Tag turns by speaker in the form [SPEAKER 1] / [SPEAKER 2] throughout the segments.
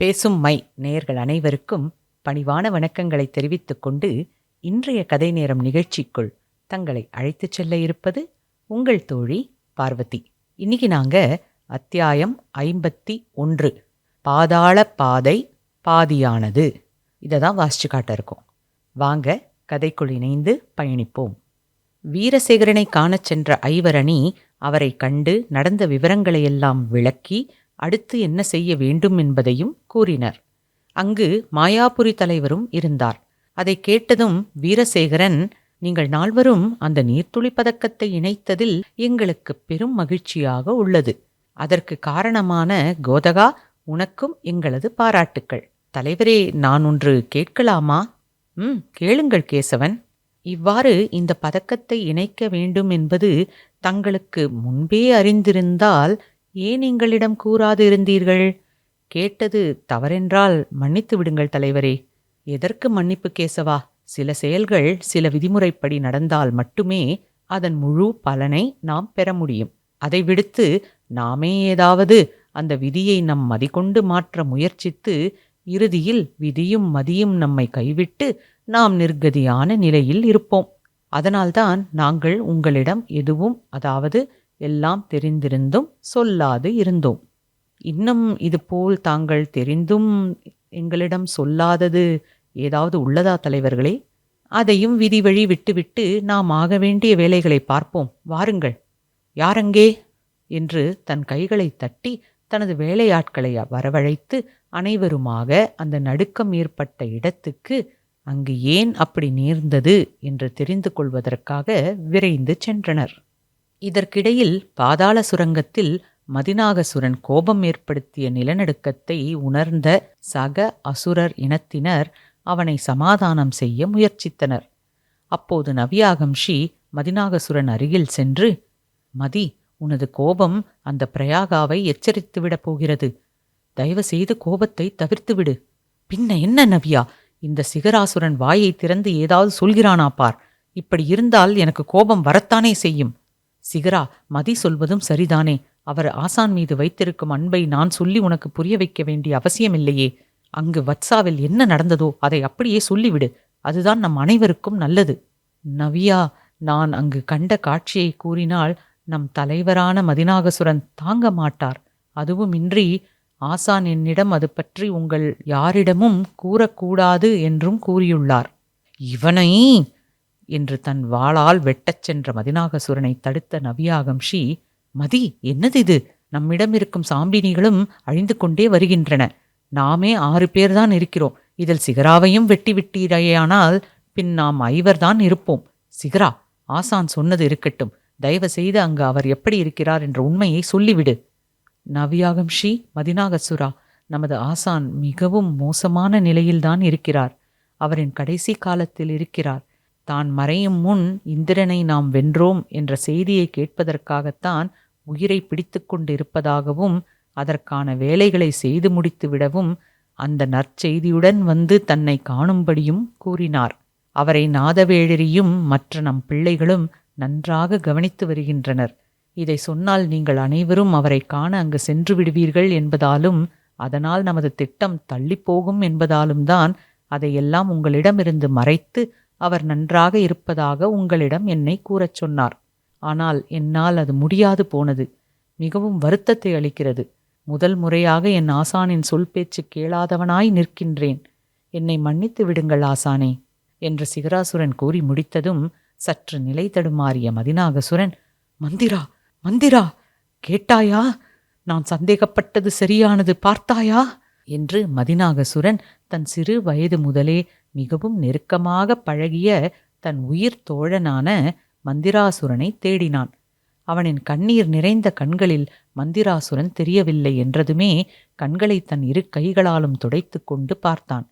[SPEAKER 1] பேசும் மை நேயர்கள் அனைவருக்கும் பணிவான வணக்கங்களை தெரிவித்துக் கொண்டு இன்றைய கதை நேரம் நிகழ்ச்சிக்குள் தங்களை அழைத்துச் செல்ல இருப்பது உங்கள் தோழி பார்வதி. இன்னைக்கு நாங்க அத்தியாயம் ஐம்பத்தி ஒன்று பாதாள பாதை பாதியானது. இதை தான் வாசிச்சு காட்ட இருக்கோம். வாங்க கதைக்குள் இணைந்து பயணிப்போம். வீரசேகரனை காணச் சென்ற ஐவரணி அவரை கண்டு நடந்த விவரங்களையெல்லாம் விளக்கி அடுத்து என்ன செய்ய வேண்டும் என்பதையும் கூறினர். அங்கு மாயாபுரி தலைவரும் இருந்தார். அதை கேட்டதும் வீரசேகரன் நீங்கள் நால்வரும் அந்த நீர்த்துளி பதக்கத்தை இணைத்ததில் எங்களுக்கு பெரும் மகிழ்ச்சியாக உள்ளது. அதற்கு காரணமான கோதகா உனக்கும் எங்களது பாராட்டுக்கள். தலைவரே நான் ஒன்று கேட்கலாமா? ம் கேளுங்கள் கேசவன். இவ்வாறு இந்த பதக்கத்தை இணைக்க வேண்டும் என்பது தங்களுக்கு முன்பே அறிந்திருந்தால் ஏன் எங்களிடம் கூறாது இருந்தீர்கள்? கேட்டது தவறென்றால் மன்னித்து விடுங்கள் தலைவரே. எதற்கு மன்னிப்பு கேசவா? சில செயல்கள் சில விதிமுறைப்படி நடந்தால் மட்டுமே அதன் முழு பலனை நாம் பெற முடியும். அதை விடுத்து நாமே ஏதாவது அந்த விதியை நம் மதிக்கொண்டு மாற்ற முயற்சித்து இறுதியில் விதியும் மதியும் நம்மை கைவிட்டு நாம் நிர்கதியான நிலையில் இருப்போம். அதனால்தான் நாங்கள் உங்களிடம் எதுவும் அதாவது எல்லாம் தெரிந்திருந்தும் சொல்லாது இருந்தோம். இன்னும் இதுபோல் தாங்கள் தெரிந்தும் எங்களிடம் சொல்லாதது ஏதாவது உள்ளதா தலைவர்களே? அதையும் விதி வழி விட்டுவிட்டு நாம் ஆக வேண்டிய வேலைகளை பார்ப்போம். வாருங்கள். யாரங்கே? என்று தன் கைகளை தட்டி தனது வேலையாட்களை வரவழைத்து அனைவருமாக அந்த நடுக்கம் ஏற்பட்ட இடத்துக்கு அங்கு ஏன் அப்படி நேர்ந்தது என்று தெரிந்து கொள்வதற்காக விரைந்து சென்றனர். இதற்கிடையில் பாதாள சுரங்கத்தில் மதிநாகசுரன் கோபம் ஏற்படுத்திய நிலநடுக்கத்தை உணர்ந்த சக அசுரர் இனத்தினர் அவனை சமாதானம் செய்ய முயற்சித்தனர். அப்போது நவியாகம்ஷி மதிநாகசுரன் அருகில் சென்று மதி உனது கோபம் அந்த பிரயாகாவை எச்சரித்துவிடப் போகிறது. தயவு செய்து கோபத்தை தவிர்த்துவிடு. பின்ன என்ன நவியா? இந்த சிகராசுரன் வாயை திறந்து ஏதாவது சொல்கிறானா பார். இப்படி இருந்தால் எனக்கு கோபம் வரத்தானே செய்யும். சிகரா மதி சொல்வதும் சரிதானே? அவர் ஆசான் மீது வைத்திருக்கும் அன்பை நான் சொல்லி உனக்கு புரிய வைக்க வேண்டிய அவசியமில்லையே. அங்கு வத்சாவில் என்ன நடந்ததோ அதை அப்படியே சொல்லிவிடு. அதுதான் நம் அனைவருக்கும் நல்லது. நவியா நான் அங்கு கண்ட காட்சியை கூறினால் நம் தலைவரான மதிநாகசுரன் தாங்க மாட்டார். அதுவும் இன்றி ஆசான் என்னிடம் அது பற்றி உங்கள் யாரிடமும் கூறக்கூடாது என்றும் கூறியுள்ளார். இவனை என்று தன் வாளால் வெட்டச் சென்ற மதினாகசுரனை தடுத்த நவியாகம்ஷி மதி என்னது இது? நம்மிடம் இருக்கும் சாம்பினிகளும் அழிந்து கொண்டே வருகின்றன. நாமே ஆறு பேர்தான் இருக்கிறோம். இதில் சிகராவையும் வெட்டிவிட்டீரையானால் பின் நாம் ஐவர்தான் இருப்போம். சிகரா ஆசான் சொன்னது இருக்கட்டும். தயவு செய்து அங்கு அவர் எப்படி இருக்கிறார் என்ற உண்மையை சொல்லிவிடு. நவியாகம் ஷீ மதினாகசுரா நமது ஆசான் மிகவும் மோசமான நிலையில்தான் இருக்கிறார். அவரின் கடைசி காலத்தில் இருக்கிறார். தான் மறையும் முன் இந்திரனை நாம் வென்றோம் என்ற செய்தியை கேட்பதற்காகத்தான் உயிரை பிடித்து கொண்டிருப்பதாகவும் அதற்கான வேலைகளை செய்து முடித்துவிடவும் அந்த நற்செய்தியுடன் வந்து தன்னை காணும்படியும் கூறினார். அவரை நாதவேழரியும் மற்ற நம் பிள்ளைகளும் நன்றாக கவனித்து வருகின்றனர். இதை சொன்னால் நீங்கள் அனைவரும் அவரை காண அங்கு சென்று விடுவீர்கள் என்பதாலும் அதனால் நமது திட்டம் தள்ளிப்போகும் என்பதாலும் தான் அதையெல்லாம் உங்களிடமிருந்து மறைத்து அவர் நன்றாக இருப்பதாக உங்களிடம் என்னை கூறச் சொன்னார். ஆனால் என்னால் அது முடியாது போனது. மிகவும் வருத்தத்தை அளிக்கிறது. முதல் முறையாக என் ஆசானின் சொல் பேச்சு கேளாதவனாய் நிற்கின்றேன். என்னை மன்னித்து விடுங்கள் ஆசானே என்று சிகராசுரன் கூறி முடித்ததும் சற்று நிலை தடுமாறிய மதிநாகசுரன் மந்திரா மந்திரா கேட்டாயா? நான் சந்தேகப்பட்டது சரியானது பார்த்தாயா? என்று மதிநாகசுரன் தன் சிறு வயது முதலே மிகவும் நெருக்கமாக பழகிய தன் உயிர் தோழனான மந்திராசுரனை தேடினான். அவனின் கண்ணீர் நிறைந்த கண்களில் மந்திராசுரன் தெரியவில்லை என்றதுமே கண்களை தன் இரு கைகளாலும் துடைத்து கொண்டு பார்த்தான்.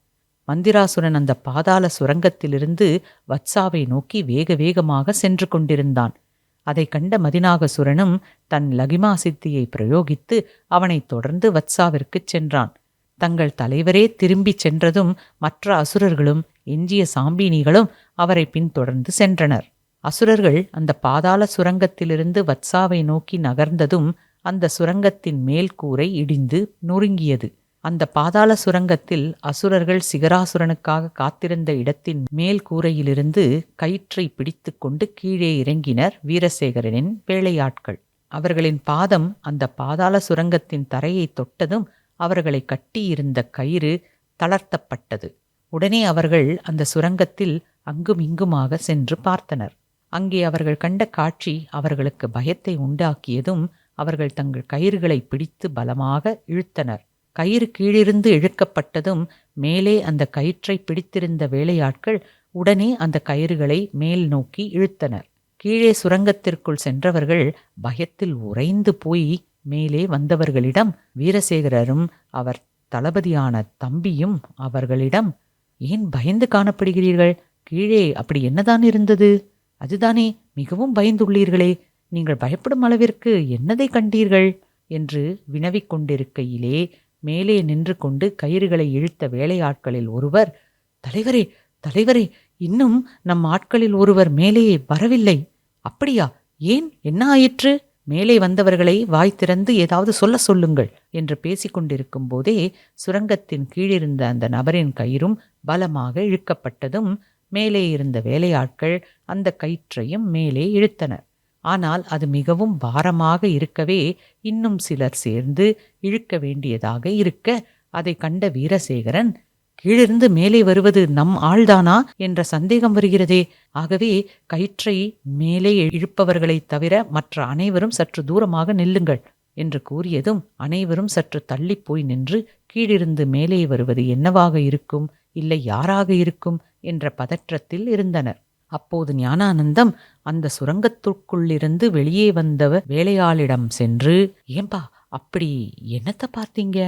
[SPEAKER 1] மந்திராசுரன் அந்த பாதாள சுரங்கத்திலிருந்து வத்சாவை நோக்கி வேக வேகமாக சென்று கொண்டிருந்தான். அதை கண்ட மதிநாகசுரனும் தன் லகிமா சித்தியை பிரயோகித்து அவனைத் தொடர்ந்து வத்சாவிற்குச் சென்றான். தங்கள் தலைவரே திரும்பிச் சென்றதும் மற்ற அசுரர்களும் எஞ்சிய சாம்பினிகளும் அவரை பின்தொடர்ந்து சென்றனர். அசுரர்கள் அந்த பாதாள சுரங்கத்திலிருந்து வத்சாவை நோக்கி நகர்ந்ததும் அந்த சுரங்கத்தின் மேல் கூரை இடிந்து நொறுங்கியது. அந்த பாதாள சுரங்கத்தில் அசுரர்கள் சிகராசுரனுக்காக காத்திருந்த இடத்தின் மேல் கூரையிலிருந்து கயிற்றை பிடித்து கொண்டு கீழே இறங்கினர் வீரசேகரனின் வேலையாட்கள். அவர்களின் பாதம் அந்த பாதாள சுரங்கத்தின் தரையை தொட்டதும் அவர்களை கட்டியிருந்த கயிறு தளர்த்தப்பட்டது. உடனே அவர்கள் அந்த சுரங்கத்தில் அங்கும் இங்குமாக சென்று பார்த்தனர். அங்கே அவர்கள் கண்ட காட்சி அவர்களுக்கு பயத்தை உண்டாக்கியதும் அவர்கள் தங்கள் கயிறுகளை பிடித்து பலமாக இழுத்தனர். கயிறு கீழிருந்து இழுக்கப்பட்டதும் மேலே அந்த கயிற்றை பிடித்திருந்த வேலையாட்கள் உடனே அந்த கயிறுகளை மேல் நோக்கி இழுத்தனர். கீழே சுரங்கத்திற்குள் சென்றவர்கள் பயத்தில் உறைந்து போய் மேலே வந்தவர்களிடம் வீரசேகரரும் அவர் தளபதியான தம்பியும் அவர்களிடம் ஏன் பயந்து காணப்படுகிறீர்கள்? கீழே அப்படி என்னதான் இருந்தது? அதுதானே மிகவும் பயந்துள்ளீர்களே. நீங்கள் பயப்படும் அளவிற்கு என்னதை கண்டீர்கள்? என்று வினவிக் கொண்டிருக்கையிலே மேலே நின்று கொண்டு கயிறுகளை இழுத்த வேலையாட்களில் ஒருவர் தலைவரே தலைவரே இன்னும் நம் ஆட்களில் ஒருவர் மேலே வரவில்லை. அப்படியா? ஏன்? என்ன ஆயிற்று? மேலே வந்தவர்களை வாய் திறந்து ஏதாவது சொல்ல சொல்லுங்கள் என்று பேசிக்கொண்டிருக்கும் போதே சுரங்கத்தின் கீழிருந்த அந்த நபரின் கயிறும் பலமாக இழுக்கப்பட்டதும் மேலே இருந்த வேலையாட்கள் அந்த கயிற்றையும் மேலே இழுத்தனர். ஆனால் அது மிகவும் பாரமாக இருக்கவே இன்னும் சிலர் சேர்ந்து இழுக்க வேண்டியதாக இருக்க அதை கண்ட வீரசேகரன் கீழிருந்து மேலே வருவது நம் ஆள்தானா என்ற சந்தேகம் வருகிறதே. ஆகவே கயிற்றை மேலே இழுப்பவர்களைத் தவிர மற்ற அனைவரும் சற்று தூரமாக நில்லுங்கள் என்று கூறியதும் அனைவரும் சற்று தள்ளிப் போய் நின்று கீழிருந்து மேலே வருவது என்னவாக இருக்கும் இல்லை யாராக இருக்கும் என்ற பதற்றத்தில் இருந்தனர். அப்போது ஞானானந்தம் அந்த சுரங்கத்துக்குள்ளிருந்து வெளியே வந்தவர் வேலையாளிடம் சென்று ஏம்பா அப்படி என்னத்தை பார்த்தீங்க?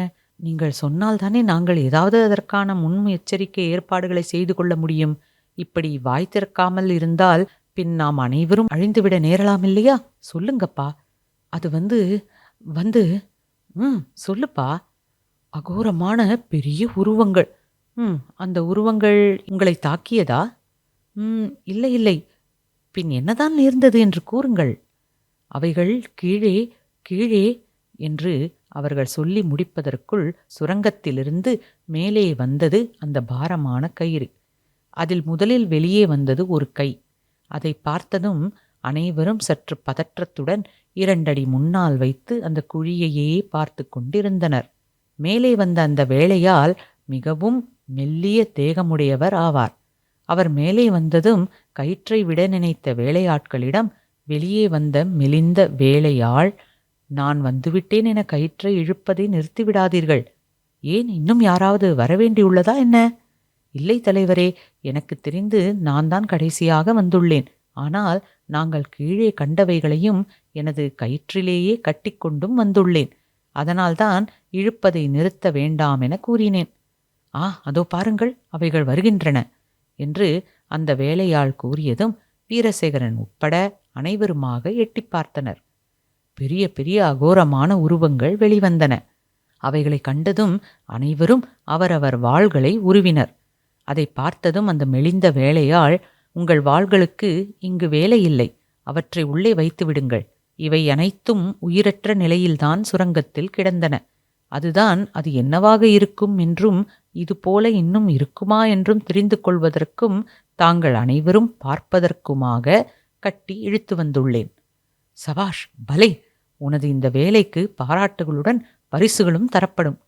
[SPEAKER 1] நீங்கள் சொன்னால்தானே நாங்கள் ஏதாவது அதற்கான முன் எச்சரிக்கை ஏற்பாடுகளை செய்து கொள்ள முடியும். இப்படி வாய் திறக்காமல் இருந்தால் பின் நாம் அனைவரும் அழிந்துவிட நேரலாம் இல்லையா? சொல்லுங்கப்பா. அது வந்து வந்து ம் சொல்லுப்பா. அகோரமான பெரிய உருவங்கள். ம் அந்த உருவங்கள் உங்களை தாக்கியதா? ம் இல்லை இல்லை. பின் என்னதான் நேர்ந்தது என்று கூறுங்கள். அவைகள் கீழே கீழே என்று அவர்கள் சொல்லி முடிப்பதற்குள் சுரங்கத்திலிருந்து மேலே வந்தது அந்த பாரமான கயிறு. அதில் முதலில் வெளியே வந்தது ஒரு கை. அதை பார்த்ததும் அனைவரும் சற்று பதற்றத்துடன் இரண்டடி முன்னால் வைத்து அந்த குழியையே பார்த்து கொண்டிருந்தனர். மேலே வந்த அந்த வேளையால் மிகவும் மெல்லிய தேகமுடையவர் ஆவார். அவர் மேலே வந்ததும் கயிற்றை விட நினைத்த வேலையாட்களிடம் வெளியே வந்த மெலிந்த வேலையாள் நான் வந்துவிட்டேன் என கயிற்றை இழுப்பதை நிறுத்திவிடாதீர்கள். ஏன் இன்னும் யாராவது வரவேண்டியுள்ளதா என்ன? இல்லை தலைவரே எனக்கு தெரிந்து நான் தான் கடைசியாக வந்துள்ளேன். ஆனால் நாங்கள் கீழே கண்டவைகளையும் எனது கயிற்றிலேயே கட்டிக்கொண்டும் வந்துள்ளேன். அதனால்தான் இழுப்பதை நிறுத்த வேண்டாம் என கூறினேன். ஆ அதோ பாருங்கள் அவைகள் வருகின்றன என்று அந்த வேலையாள் கூறியதும் வீரசேகரன் உட்பட அனைவருமாக எட்டி பார்த்தனர். பெரிய பெரிய அகோரமான உருவங்கள் வெளிவந்தன. அவைகளை கண்டதும் அனைவரும் அவரவர் வாள்களை உருவினர். அதை பார்த்ததும் அந்த மெலிந்த வேலையால் உங்கள் வாள்களுக்கு இங்கு வேலையில்லை அவற்றை உள்ளே வைத்து விடுங்கள். இவை அனைத்தும் உயிரற்ற நிலையில்தான் சுரங்கத்தில் கிடந்தன. அதுதான் அது என்னவாக இருக்கும் என்றும் இதுபோல இன்னும் இருக்குமா என்றும் தெரிந்து கொள்வதற்கும் தாங்கள் அனைவரும் பார்ப்பதற்குமாக கட்டி இழுத்து வந்துள்ளேன். சபாஷ் பலே! உனது இந்த வேலைக்கு பாராட்டுகளுடன் பரிசுகளும் தரப்படும்.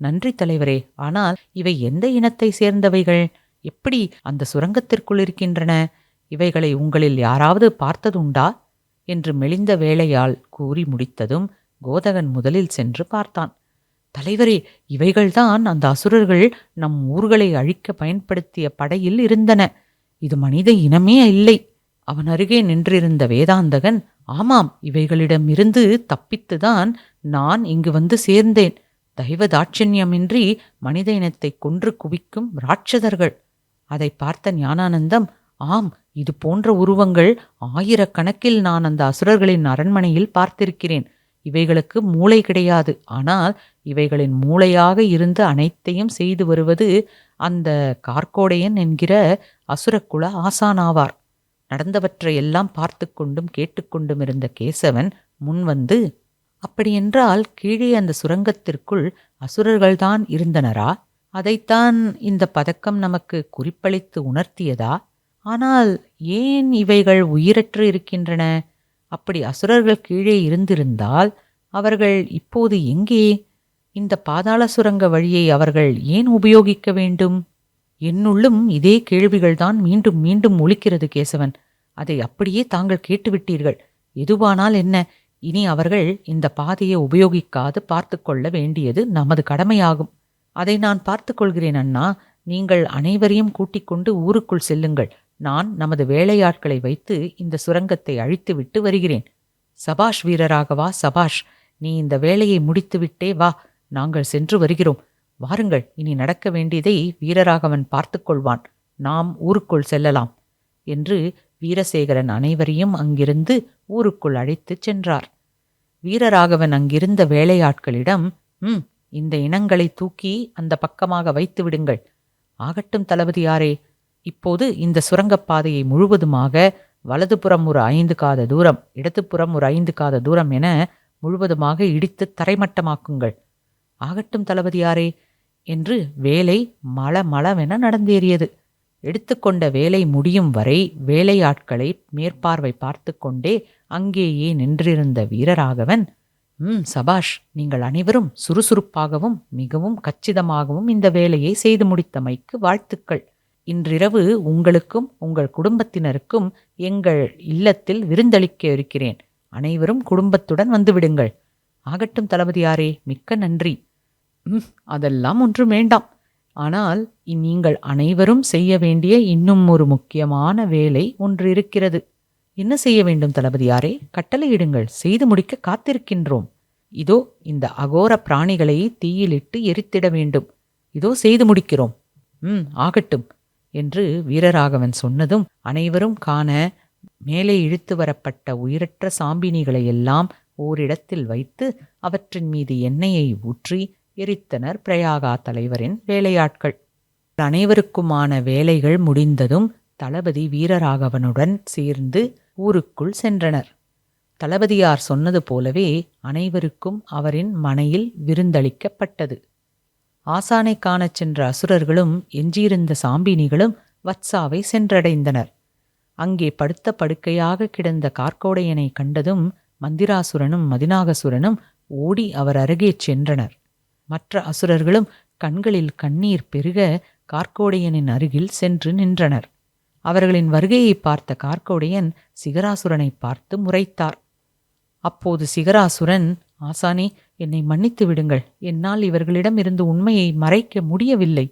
[SPEAKER 1] நன்றி தலைவரே ஆனால் இவை எந்த இனத்தை சேர்ந்தவைகள்? எப்படி அந்த சுரங்கத்திற்குள் இருக்கின்றன? இவைகளை உங்களில் யாராவது பார்த்ததுண்டா? என்று மெலிந்த வேலையால் கூறி முடித்ததும் கோதகன் முதலில் சென்று பார்த்தான். தலைவரே இவைகள்தான் அந்த அசுரர்கள் நம் ஊர்களை அழிக்க பயன்படுத்திய படையில் இருந்தன. இது மனித இனமே இல்லை. அவன் அருகே நின்றிருந்த வேதாந்தகன் ஆமாம் இவைகளிடமிருந்து தப்பித்துதான் நான் இங்கு வந்து சேர்ந்தேன். தெய்வ தாட்சண்யமின்றி மனித இனத்தை கொன்று குவிக்கும் ராட்சதர்கள். அதை பார்த்த ஞானானந்தம் ஆம் இது போன்ற உருவங்கள் ஆயிரக்கணக்கில் நான் அந்த அசுரர்களின் அரண்மனையில் பார்த்திருக்கிறேன். இவைகளுக்கு மூளை கிடையாது. ஆனால் இவைகளின் மூளையாக இருந்து அனைத்தையும் செய்து வருவது அந்த கார்கோடையன் என்கிற அசுரக்குல ஆசானாவார் நடந்தவற்றை எல்லாம் பார்த்து கொண்டும் கேட்டுக்கொண்டும் இருந்த கேசவன் முன்வந்து அப்படியென்றால் கீழே அந்த சுரங்கத்திற்குள் அசுரர்கள்தான் இருந்தனரா? அதைத்தான் இந்த பதக்கம் நமக்கு குறிப்பளித்து உணர்த்தியதா? ஆனால் ஏன் இவைகள் உயிரற்று இருக்கின்றன? அப்படி அசுரர்கள் கீழே இருந்திருந்தால் அவர்கள் இப்போது எங்கே? இந்த பாதாள சுரங்க வழியை அவர்கள் ஏன் உபயோகிக்க வேண்டும்? என்னுள்ளும் இதே கேள்விகள்தான் மீண்டும் மீண்டும் ஒலிக்கிறது கேசவன். அதை அப்படியே தாங்கள் கேட்டுவிட்டீர்கள். எதுவானால் என்ன? இனி அவர்கள் இந்த பாதையை உபயோகிக்காது பார்த்து கொள்ள வேண்டியது நமது கடமையாகும். அதை நான் பார்த்து கொள்கிறேன் அண்ணா. நீங்கள் அனைவரையும் கூட்டிக் கொண்டு ஊருக்குள் செல்லுங்கள். நான் நமது வேலையாட்களை வைத்து இந்த சுரங்கத்தை அழித்துவிட்டு வருகிறேன். சபாஷ் வீரராகவா சபாஷ். நீ இந்த வேலையை முடித்துவிட்டே வா. நாங்கள் சென்று வருகிறோம். வாருங்கள் இனி நடக்க வேண்டியதை வீரராகவன் பார்த்து கொள்வான் நாம் ஊருக்குள் செல்லலாம் என்று வீரசேகரன் அனைவரையும் அங்கிருந்து ஊருக்குள் அழைத்துச் சென்றார். வீரராகவன் அங்கிருந்த வேலையாட்களிடம் ம் இந்த இனங்களை தூக்கி அந்த பக்கமாக வைத்து விடுங்கள். ஆகட்டும் தளபதியாரே இப்போது இந்த சுரங்கப்பாதையை முழுவதுமாக வலதுபுறம் ஒரு ஐந்து காத தூரம் இடதுபுறம் ஒரு ஐந்து காத தூரம் என முழுவதுமாக இடித்து தரைமட்டமாக்குங்கள். ஆகட்டும் தளபதியாரே என்று வேலை மளமளவென நடந்தேறியது. எடுத்துக்கொண்ட வேலை முடியும் வரை வேலையாட்களை மேற்பார்வை பார்த்து கொண்டே அங்கேயே நின்றிருந்த வீரராகவன் ம் சபாஷ் நீங்கள் அனைவரும் சுறுசுறுப்பாகவும் மிகவும் கச்சிதமாகவும் இந்த வேலையை செய்து முடித்தமைக்கு வாழ்த்துக்கள். இன்றிரவு உங்களுக்கும் உங்கள் குடும்பத்தினருக்கும் எங்கள் இல்லத்தில் விருந்தளிக்க இருக்கிறேன். அனைவரும் குடும்பத்துடன் வந்துவிடுங்கள் ஆகட்டும் தளபதியாரே மிக்க நன்றி. ம் அதெல்லாம் ஒன்றும் வேண்டாம். ஆனால் நீங்கள் அனைவரும் செய்ய வேண்டிய இன்னும் ஒரு முக்கியமான வேலை ஒன்று இருக்கிறது. என்ன செய்ய வேண்டும் தளபதியாரே? கட்டளையிடுங்கள் செய்து முடிக்க காத்திருக்கின்றோம். இதோ இந்த அகோர பிராணிகளை தீயிலிட்டு எரித்திட வேண்டும். இதோ செய்து முடிக்கிறோம். ம் ஆகட்டும் என்று வீரராகவன் சொன்னதும் அனைவரும் காண மேலே இழுத்து வரப்பட்ட உயிரற்ற சாம்பினிகளை எல்லாம் ஓரிடத்தில் வைத்து அவற்றின் மீது எண்ணெயை ஊற்றி எரித்தனர் பிரயாகா தலைவரின் வேலையாட்கள். அனைவருக்குமான வேலைகள் முடிந்ததும் தளபதி வீரராகவனுடன் சேர்ந்து ஊருக்குள் சென்றனர். தளபதியார் சொன்னது போலவே அனைவருக்கும் அவரின் மனையில் விருந்தளிக்கப்பட்டது. ஆசானை காணச் சென்ற அசுரர்களும் எஞ்சியிருந்த சாம்பினிகளும் வத்சாவை சென்றடைந்தனர். அங்கே படுத்த படுக்கையாக கிடந்த கார்க்கோடையனை கண்டதும் மந்திராசுரனும் மதினாகசுரனும் ஓடி அவர் அருகே சென்றனர். மற்ற அசுரர்களும் கண்களில் கண்ணீர் பெருக கார்க்கோடையனின் அருகில் சென்று நின்றனர். அவர்களின் வருகையை பார்த்த கார்க்கோடையன் சிகராசுரனை பார்த்து முறைத்தார். அப்போது சிகராசுரன் ஆசானே என்னை மன்னித்து விடுங்கள். என்னால் இவர்களிடம் இருந்து உண்மையை மறைக்க முடியவில்லை.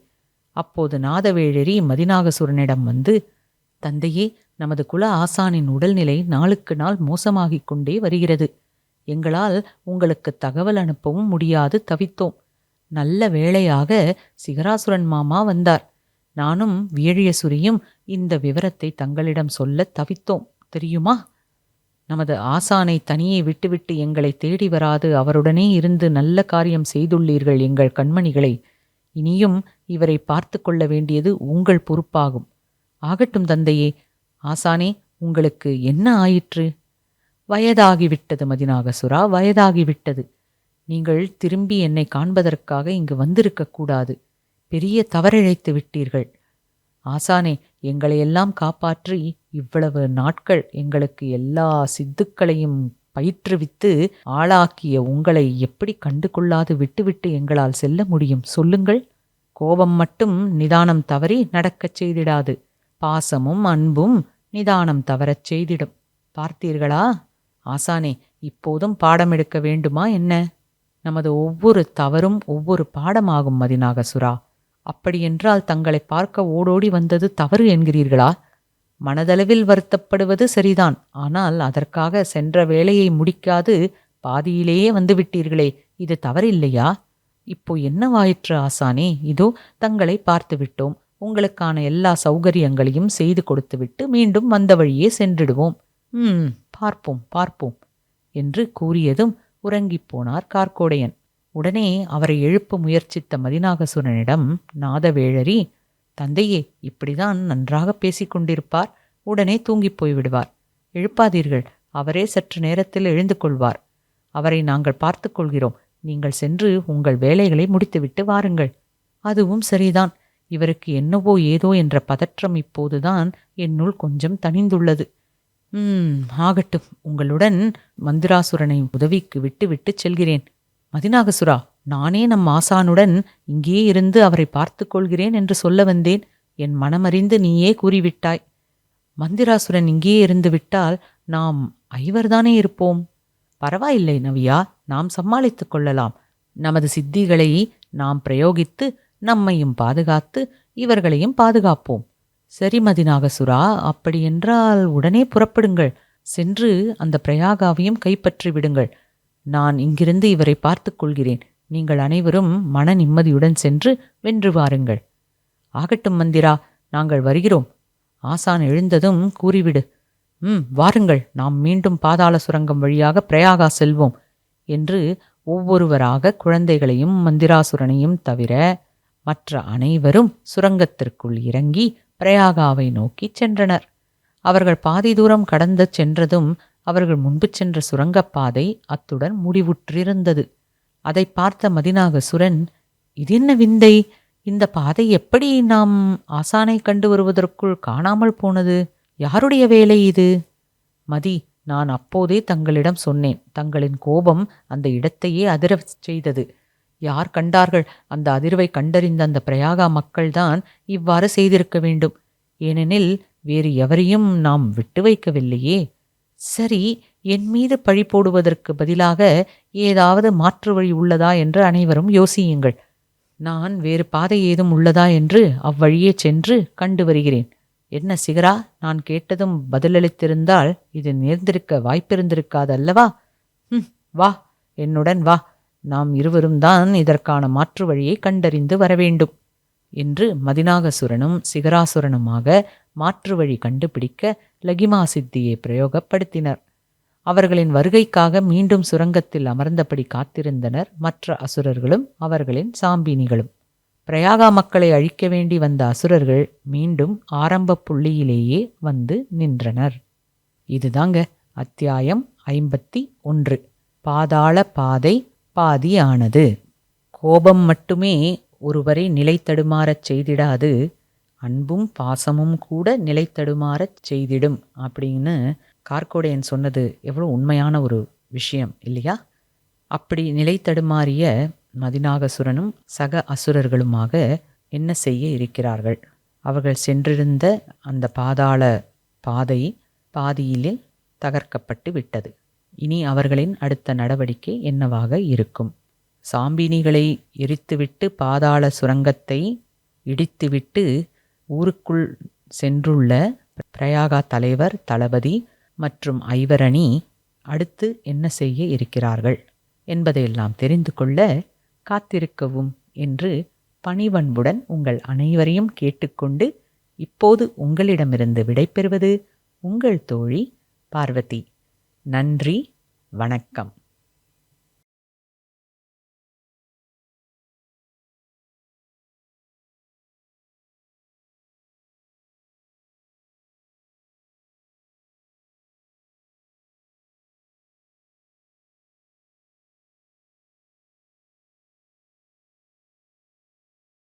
[SPEAKER 1] அப்போது நாதவேழரி மதிநாகசுரனிடம் வந்து தந்தையே நமது குல ஆசானின் உடல்நிலை நாளுக்கு நாள் மோசமாகிக் கொண்டே வருகிறது. எங்களால் உங்களுக்கு தகவல் அனுப்பவும் முடியாது தவித்தோம். நல்ல வேளையாக சிகராசுரன் மாமா வந்தார். நானும் வியழியசுரியும் இந்த விவரத்தை தங்களிடம் சொல்ல தவித்தோம். தெரியுமா? நமது ஆசானை தனியே விட்டுவிட்டு எங்களை தேடி வராது. அவருடனே இருந்து நல்ல காரியம் செய்துள்ளீர்கள் எங்கள் கண்மணிகளை. இனியும் இவரை பார்த்து கொள்ள வேண்டியது உங்கள் பொறுப்பாகும். ஆகட்டும் தந்தையே ஆசானே உங்களுக்கு என்ன ஆயிற்று? வயதாகிவிட்டது மதினாகசுரா வயதாகிவிட்டது. நீங்கள் திரும்பி என்னை காண்பதற்காக இங்கு வந்திருக்கக்கூடாது. பெரிய தவறிழைத்து விட்டீர்கள். ஆசானே எங்களையெல்லாம் காப்பாற்றி இவ்வளவு நாட்கள் எங்களுக்கு எல்லா சித்துக்களையும் பயிற்றுவித்து ஆளாக்கிய உங்களை எப்படி கண்டு கொள்ளாது விட்டுவிட்டு எங்களால் செல்ல முடியும்? சொல்லுங்கள். கோபம் மட்டும் நிதானம் தவறி நடக்கச் செய்திடாது. பாசமும் அன்பும் நிதானம் தவறச் செய்திடும். பார்த்தீர்களா? ஆசானே இப்போதும் பாடம் எடுக்க வேண்டுமா என்ன? நமது ஒவ்வொரு தவறும் ஒவ்வொரு பாடமாகும் மதிநாகசுரா அப்படியென்றால் தங்களை பார்க்க ஓடோடி வந்தது தவறு என்கிறீர்களா? மனதளவில் வருத்தப்படுவது சரிதான். ஆனால் அதற்காக சென்ற வேலையை முடிக்காது பாதியிலேயே வந்துவிட்டீர்களே இது தவறில்லையா? இப்போ என்னவாயிற்று ஆசானே? இதோ தங்களை பார்த்துவிட்டோம். உங்களுக்கான எல்லா சௌகரியங்களையும் செய்து கொடுத்துவிட்டு மீண்டும் வந்த வழியே சென்றிடுவோம். ம் பார்ப்போம் பார்ப்போம் என்று கூறியதும் உறங்கிப் போனார் கார்க்கோடையன். உடனே அவரை எழுப்ப முயற்சித்த மதிநாகசுரனிடம் நாதவேழரி தந்தையே இப்படிதான் நன்றாக பேசிக்கொண்டிருப்பார் உடனே தூங்கிப் போய்விடுவார். எழுப்பாதீர்கள் அவரே சற்று நேரத்தில் எழுந்து கொள்வார். அவரை நாங்கள் பார்த்துக் கொள்கிறோம். நீங்கள் சென்று உங்கள் வேலைகளை முடித்துவிட்டு வாருங்கள். அதுவும் சரிதான். இவருக்கு என்னவோ ஏதோ என்ற பதற்றம் இப்போதுதான் என்னுள் கொஞ்சம் தணிந்துள்ளது. ம் ஆகட்டும். உங்களுடன் மந்திராசுரனை உதவிக்கு விட்டு விட்டு செல்கிறேன். மதிநாகசுரா நானே நம் ஆசானுடன் இங்கே இருந்து அவரை பார்த்துக்கொள்கிறேன் என்று சொல்ல வந்தேன். என் மனமறிந்து நீயே கூறிவிட்டாய். மந்திராசுரன் இங்கே இருந்து விட்டால் நாம் ஐவர்தானே இருப்போம். பரவாயில்லை நவியா நாம் சமாளித்துக் கொள்ளலாம். நமது சித்திகளை நாம் பிரயோகித்து நம்மையும் பாதுகாத்து இவர்களையும் பாதுகாப்போம். சரி மதிநாகசுரா அப்படியென்றால் உடனே புறப்படுங்கள். சென்று அந்த பிரயாகாவையும் கைப்பற்றி விடுங்கள். நான் இங்கிருந்து இவரை பார்த்து கொள்கிறேன். நீங்கள் அனைவரும் மன நிம்மதியுடன் சென்று வென்று வாருங்கள். ஆகட்டும் மந்திரா நாங்கள் வருகிறோம். ஆசான் எழுந்ததும் கூறிவிடு. ம் வாருங்கள். நாம் மீண்டும் பாதாள சுரங்கம் வழியாக பிரயாகா செல்வோம் என்று ஒவ்வொருவராக குழந்தைகளையும் மந்திராசுரனையும் தவிர மற்ற அனைவரும் சுரங்கத்திற்குள் இறங்கி பிரயாகாவை நோக்கிச் சென்றனர். அவர்கள் பாதி தூரம் கடந்து சென்றதும் அவர்கள் முன்பு சென்ற சுரங்கப்பாதை அத்துடன் முடிவுற்றிருந்தது. அதை பார்த்த மதிநாகசுரன் இதென்ன விந்தை? இந்த பாதை எப்படி நாம் ஆசானை கண்டு வருவதற்குள் காணாமல் போனது? யாருடைய வேலை இது? மதி நான் அப்போதே தங்களிடம் சொன்னேன். தங்களின் கோபம் அந்த இடத்தையே அதிர செய்தது. யார் கண்டார்கள்? அந்த அதிர்வை கண்டறிந்த அந்த பிரயாகா மக்கள்தான் இவ்வாறு செய்திருக்க வேண்டும். ஏனெனில் வேறு எவரையும் நாம் விட்டு வைக்கவில்லையே. சரி என் மீது பழி போடுவதற்கு பதிலாக ஏதாவது மாற்று வழி உள்ளதா என்று அனைவரும் யோசியுங்கள். நான் வேறு பாதை ஏதும் உள்ளதா என்று அவ்வழியே சென்று கண்டு வருகிறேன். என்ன சிகரா நான் கேட்டதும் பதிலளித்திருந்தால் இது நேர்ந்திருக்க வாய்ப்பிருந்திருக்காது அல்லவா? ம் வா என்னுடன் வா. நாம் இருவரும் தான் இதற்கான மாற்று வழியை கண்டறிந்து வரவேண்டும் என்று மதினாகசுரனும் சிகராசுரனுமாக மாற்று வழி கண்டுபிடிக்க லகிமா சித்தியை பிரயோகப்படுத்தினர். அவர்களின் வருகைக்காக மீண்டும் சுரங்கத்தில் அமர்ந்தபடி காத்திருந்தனர் மற்ற அசுரர்களும் அவர்களின் சாம்பினிகளும். பிரயாகா மக்களை அழிக்க வேண்டி வந்த அசுரர்கள் மீண்டும் ஆரம்ப புள்ளியிலேயே வந்து நின்றனர். இதுதாங்க அத்தியாயம் ஐம்பத்தி ஒன்று. பாதாள பாதை பாதியானது. கோபம் மட்டுமே ஒருவரை நிலைத்தடுமாறச் செய்திடாது. அன்பும் பாசமும் கூட நிலைத்தடுமாறச் செய்திடும் அப்படின்னு கார்கோடையன் சொன்னது எவ்வளோ உண்மையான ஒரு விஷயம் இல்லையா? அப்படி நிலைத்தடுமாறிய மதிநாகசுரனும் சக அசுரர்களுமாக என்ன செய்ய இருக்கிறார்கள்? அவர்கள் சென்றிருந்த அந்த பாதாள பாதை பாதியிலே தகர்க்கப்பட்டு விட்டது. இனி அவர்களின் அடுத்த நடவடிக்கை என்னவாக இருக்கும்? சாம்பினிகளை எரித்துவிட்டு பாதாள சுரங்கத்தை இடித்துவிட்டு ஊருக்குள் சென்றுள்ள பிரயாகா தலைவர் தளபதி மற்றும் ஐவரணி அடுத்து என்ன செய்ய இருக்கிறார்கள் என்பதையெல்லாம் தெரிந்து கொள்ள காத்திருக்கவும் என்று பணிவன்புடன் உங்கள் அனைவரையும் கேட்டுக்கொண்டு இப்போது உங்களிடமிருந்து விடைபெறுவது உங்கள் தோழி பார்வதி. நன்றி வணக்கம்.